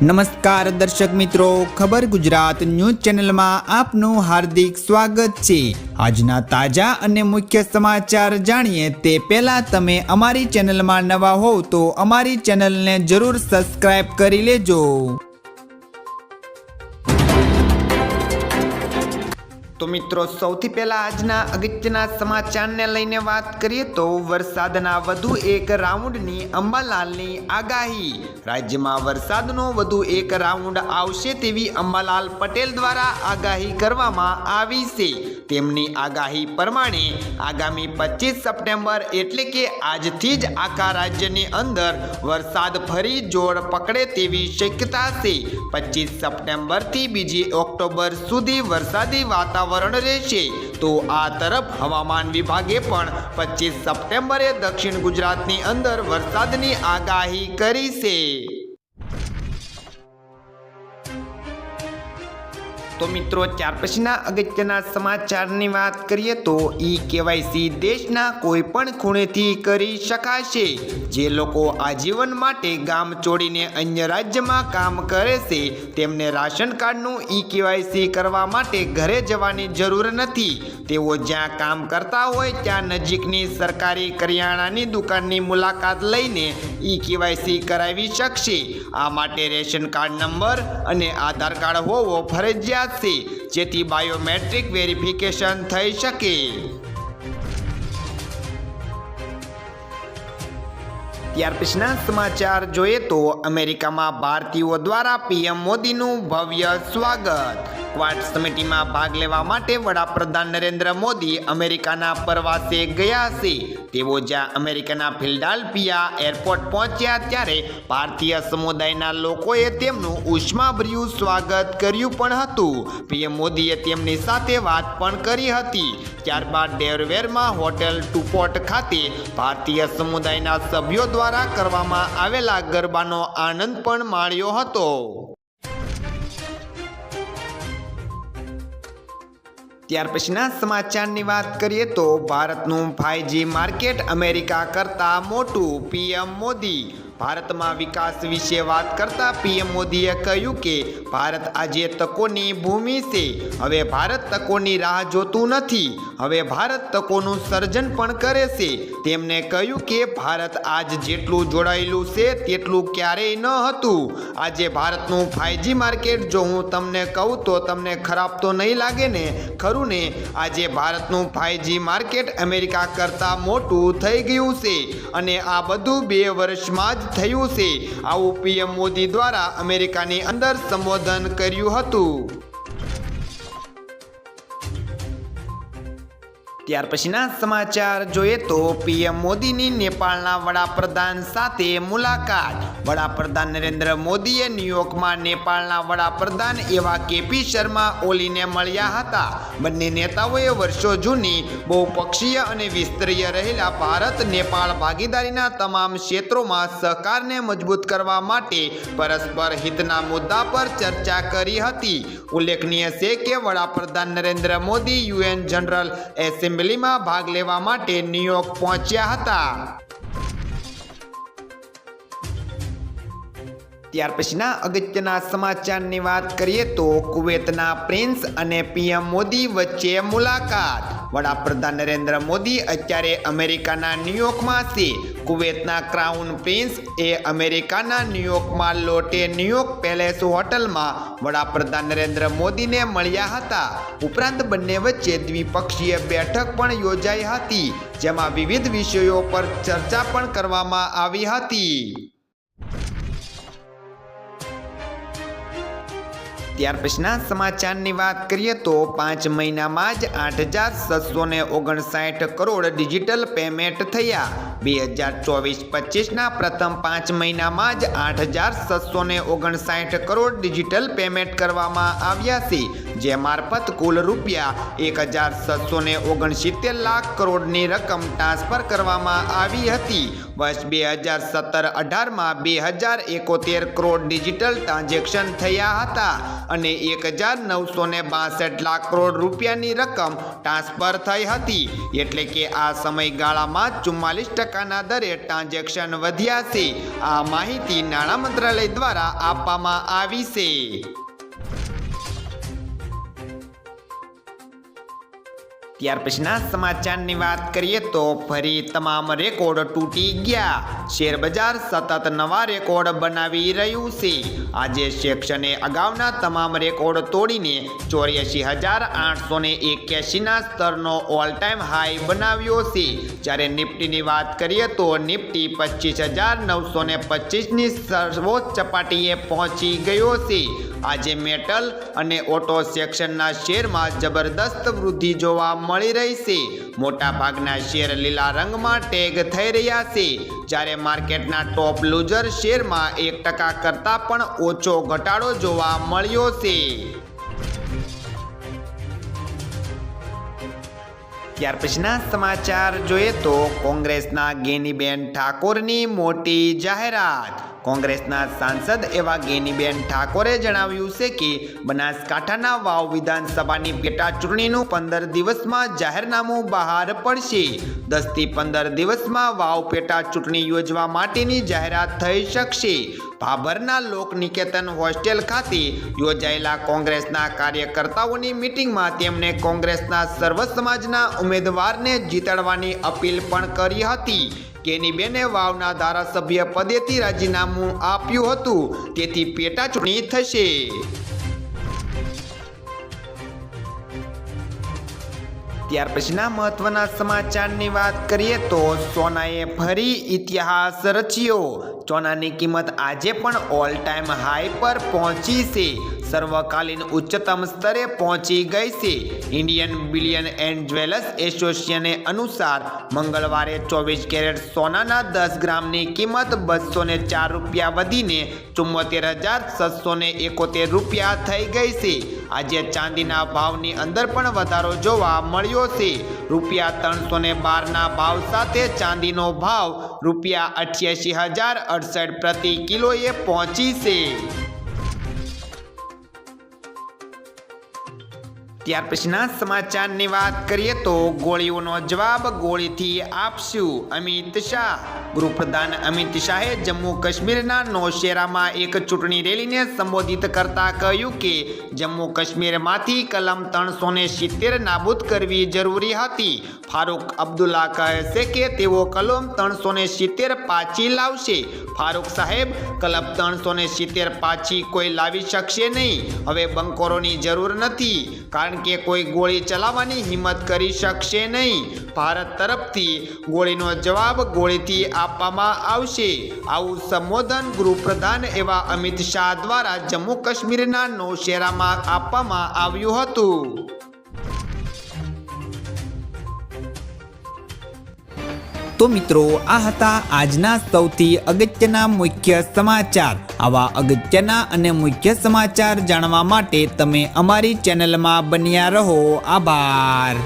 નમસ્કાર દર્શક મિત્રો, ખબર ગુજરાત ન્યૂઝ ચેનલમાં આપનું હાર્દિક સ્વાગત છે. આજના તાજા અને મુખ્ય સમાચાર જાણીએ તે પહેલા તમે અમારી ચેનલમાં નવા હોવ તો અમારી ચેનલને જરૂર સબસ્ક્રાઇબ કરી લેજો. તો મિત્રો, સૌથી પહેલા આજના અગત્યના સમાચારને લઈને વાત કરીએ તો વરસાદના વધુ એક રાઉન્ડની અંબાલાલની આગાહી. રાજ્યમાં વરસાદનો વધુ એક રાઉન્ડ આવશે તેવી અંબાલાલ પટેલ દ્વારા આગાહી કરવામાં આવી છે. તેમની આગાહી પ્રમાણે આગામી પચીસ સપ્ટેમ્બર એટલે કે આજથી જ આખા રાજ્યની અંદર વરસાદ ફરી જોર પકડે તેવી શક્યતા છે. પચીસ સપ્ટેમ્બરથી બીજી ઓક્ટોબર સુધી વરસાદી વાતાવરણ રહેશે. તો આ તરફ હવામાન વિભાગે પણ પચીસ સપ્ટેમ્બરે દક્ષિણ ગુજરાતની અંદર વરસાદની આગાહી કરી છે. તો મિત્રો, ત્યાર પછીના અગત્યના સમાચારની વાત કરીએ તો ઈ કેવાયસી દેશના કોઈ પણ ખૂણેથી કરી શકાશે. જે લોકો આજીવન માટે ગામ છોડીને અન્ય રાજ્યમાં કામ કરે છે, તેમને રાશન કાર્ડનું ઈ કેવાયસી કરવા માટે ઘરે જવાની જરૂર નથી. તેઓ જ્યાં કામ કરતા હોય, ત્યાં નજીકની સરકારી કરિયાણાની દુકાનની મુલાકાત લઈને ઈ કેવાયસી કરાવી શકશે. આ માટે રેશન કાર્ડ નંબર અને આધાર કાર્ડ હોવો ફરજિયાત છે જેથી બાયોમેટ્રિક વેરિફિકેશન થઈ શકે. ત્યાર પછીના સમાચાર જોઈએ તો અમેરિકામાં ભારતીયો દ્વારા પીએમ મોદીનું ભવ્ય સ્વાગત. ક્વાડ સમિતિમાં ભાગ લેવા માટે વડાપ્રધાન નરેન્દ્ર મોદી અમેરિકાના પ્રવાસે ગયા છે. તેઓ જ્યાં અમેરિકાના ફિલ્ડાલ્ફિયા એરપોર્ટ પહોંચ્યા ત્યારે ભારતીય સમુદાયના લોકોએ તેમનું ઉષ્માભર્યું સ્વાગત કર્યું પણ હતું. પીએમ મોદીએ તેમની સાથે વાત પણ કરી હતી. ત્યારબાદ ડેરવેરમાં હોટેલ ટુપોટ ખાતે ભારતીય સમુદાયના સભ્યો દ્વારા કરવામાં આવેલા ગરબાનો આનંદ પણ માણ્યો હતો. ત્યાર પછીના સમાચારની વાત કરીએ તો ભારતનું ફાઇવજી માર્કેટ અમેરિકા કરતાં મોટું પીએમ મોદી ભારતમાં વિકાસ વિશે વાત કરતા પીએમ મોદીએ કહ્યું કે ભારત આજે તકોની ભૂમિ છે. હવે ભારત તકોની રાહ જોતું નથી. હવે ભારત તકોનું સર્જન પણ કરે છે. તેમણે કહ્યું કે ભારત આજ જેટલું જોડાયેલું છે, તેટલું ક્યારેય ન હતું. આજે ભારતનું ફાઇવજી માર્કેટ જો હું તમને કહું તો તમને ખરાબ તો નહીં લાગે ને? ખરું ને? આજે ભારતનું ફાઇવજી માર્કેટ અમેરિકા કરતાં મોટું થઈ ગયું છે. અને આ બધું બે વર્ષમાં જ થયું છે. આવું પીએમ મોદી દ્વારા અમેરિકાની અંદર સંબોધન કર્યું હતું. ત્યાર પછીના સમાચાર જોઈએ તો પીએમ મોદીની નેપાળના વડાપ્રધાન સાથે મુલાકાત. વડાપ્રધાન નરેન્દ્ર મોદીએ ન્યુયોર્કમાં નેપાળના વડાપ્રધાન એવા કેપી શર્મા, ઓલીને મળ્યા હતા. બંને નેતાઓએ વર્ષો જૂની બહુપક્ષીય અને વિસ્તરીય રહેલા ભારત, નેપાળ ભાગીદારીના તમામ ક્ષેત્રોમાં સહકારને મજબૂત કરવા માટે પરસ્પર હિતના મુદ્દા પર ચર્ચા કરી હતી. ઉલ્લેખનીય છે કે વડાપ્રધાન નરેન્દ્ર મોદી યુએન જનરલ એસેમ્બલીમાં ભાગ લેવા માટે ન્યુયોર્ક પહોંચ્યા હતા. ત્યાર પછીના અગત્યના સમાચારની વાત કરીએ તો કુવેતના પ્રિન્સ અને પીએમ મોદી વચ્ચે મુલાકાત. વડાપ્રધાન નરેન્દ્ર મોદી અત્યારે અમેરિકાના ન્યુયોર્કમાં છે. કુવેતના ક્રાઉન પ્રિન્સ એ અમેરિકાના ન્યુયોર્કમાં લોટે ન્યુયોર્ક પેલેસ હોટલમાં વડાપ્રધાન નરેન્દ્ર મોદીને મળ્યા હતા. ઉપરાંત બંને વચ્ચે દ્વિપક્ષીય બેઠક પણ યોજાઈ હતી, જેમાં વિવિધ વિષયો પર ચર્ચા પણ કરવામાં આવી હતી. ત્યાર પછીના સમાચારની વાત કરીએ તો પાંચ મહિનામાં જ આઠ હજાર છસો ને ઓગણસાઠ કરોડ ડિજિટલ પેમેન્ટ થયા. બે હજાર ચોવીસ પચીસના પ્રથમ પાંચ મહિનામાં જ આઠ હજાર છસો ઓગણસાઠ કરોડ ડિજિટલ પેમેન્ટ કરવામાં આવ્યા છે. જે મારફત કુલ રૂપિયા એક હજાર સાતસો ને ઓગણસિત્તેર લાખ કરોડની રકમ ટ્રાન્સફર કરવામાં આવી હતી. વર્ષ બે હજાર સત્તર અઢારમાં બે હજાર એકોતેર કરોડ ડિજિટલ ટ્રાન્ઝેક્શન થયા હતા અને એક હજાર નવસો ને બાસઠ લાખ કરોડ રૂપિયાની રકમ ટ્રાન્સફર થઈ હતી. એટલે કે આ સમયગાળામાં ચુમ્માલીસ ટકાના દરે ટ્રાન્ઝેક્શન વધ્યા છે. આ માહિતી નાણાં મંત્રાલય દ્વારા આપવામાં આવી છે. ત્યાર પછીના સમાચારની વાત કરીએ તો ફરી તમામ રેકોર્ડ તૂટી ગયા. શેર બજાર સતત નવા રેકોર્ડ બનાવી રહ્યું છે. આજે સેક્શને અગાઉના તમામ રેકોર્ડ તોડીને ચોર્યાસી હજાર આઠસો ને એક્યાસીના સ્તરનો ઓલ ટાઈમ હાઈ બનાવ્યો છે. જ્યારે નિફ્ટીની વાત કરીએ તો નિફ્ટી પચીસ હજાર નવસો ને પચીસની સર્વોચ્ચ સપાટીએ પહોંચી ગયો છે. આજે મેટલ અને ઓટો સેક્શનના શેરમાં જબરદસ્ત વૃદ્ધિ જોવા મળી રહી છે. મોટા ભાગના શેર લીલા રંગમાં ટેગ થઈ રહ્યા છે. જ્યારે માર્કેટના ટોપ લૂઝર શેરમાં એક ટકા કરતાં પણ ઓછો ઘટાડો જોવા મળ્યો છે. ત્યાર પછીના સમાચાર જોઈએ તો કોંગ્રેસના ગેનીબેન ઠાકોરની મોટી જાહેરાત. કોંગ્રેસના સાંસદ એવા ગેનીબેન ઠાકોરે જણાવ્યું છે કે, બનાસકાંઠાના વાવ વિધાનસભાની પેટા ચૂંટણીનું પંદર દિવસમાં જાહેરનામું બહાર પડશે. દસથી પંદર દિવસમાં વાવ પેટા ચૂંટણી યોજવા માટેની જાહેરાત થઈ શકશે. ભાભરના લોકનિકેતન હોસ્ટેલ ખાતે યોજાયેલા કોંગ્રેસના કાર્યકર્તાઓની મિટિંગમાં તેમણે કોંગ્રેસના સર્વ સમાજના ઉમેદવારને જીતાડવાની અપીલ પણ કરી હતી. કેનીબેને વાવના ધારાસભ્ય પદેથી રાજીનામું આપ્યું હતું. તેથી પેટા ચૂંટણી થશે. ત્યાર પછીના મહત્વના સમાચારની વાત કરીએ તો સોનાએ ફરી ઇતિહાસ રચ્યો. સોનાની કિંમત આજે પણ ઓલ ટાઈમ હાઈ પર પહોંચી છે. સર્વકાલીન ઉચ્ચતમ સ્તરે પહોંચી ગઈ છે. ઇન્ડિયન બિલિયન એન્ડ જ્વેલર્સ એસોસિએશને અનુસાર મંગળવારે ચોવીસ કેરેટ સોનાના દસ ગ્રામની કિંમત બસો ને ચાર રૂપિયા વધીને ચુમ્મોતેર હજાર છસો ને એકોતેર રૂપિયા થઈ ગઈ છે. આજે ચાંદીના ભાવની અંદર પણ વધારો જોવા મળ્યો છે. રૂપિયા ત્રણસો ને બારના ભાવ સાથે ચાંદીનો ભાવ રૂપિયા અઠ્યાસી હજાર અડસઠ પ્રતિ કિલોએ પહોંચી છે. ત્યાર પછીના સમાચારની વાત કરીએ તો ગોળીઓનો જવાબ ગોળીથી આપશું. અમિત શાહ. ગૃહપ્રધાન અમિત શાહે જમ્મુ કાશ્મીરના નૌશેરામાં એક ચૂંટણી રેલીને સંબોધિત કરતા કહ્યું કે જમ્મુ કાશ્મીરમાંથી કલમ ત્રણસો ને સિત્તેર નાબૂદ કરવી જરૂરી હતી. ફારૂક અબ્દુલ્લા કહે છે કે તેઓ કલમ ત્રણસો ને સિત્તેર પાછી લાવશે. ફારૂક સાહેબ, કલમ ત્રણસો ને સિત્તેર પાછી કોઈ લાવી શકશે નહીં. હવે બંકોરોની જરૂર નથી. કારણ કે કોઈ ગોળી ચલાવવાની હિંમત કરી શકશે નહીં. ભારત તરફથી ગોળીનો જવાબ ગોળીથી આપવામાં આવશે. આવું સંબોધન ગૃહપ્રધાન એવા અમિત શાહ દ્વારા જમ્મુ કાશ્મીરના નૌશેરામાં આપવામાં આવ્યું હતું. તો મિત્રો, આ હતા આજના સૌથી અગત્યના મુખ્ય સમાચાર. આવા અગત્યના અને મુખ્ય સમાચાર જાણવા માટે તમે અમારી ચેનલમાં બન્યા રહો. આભાર.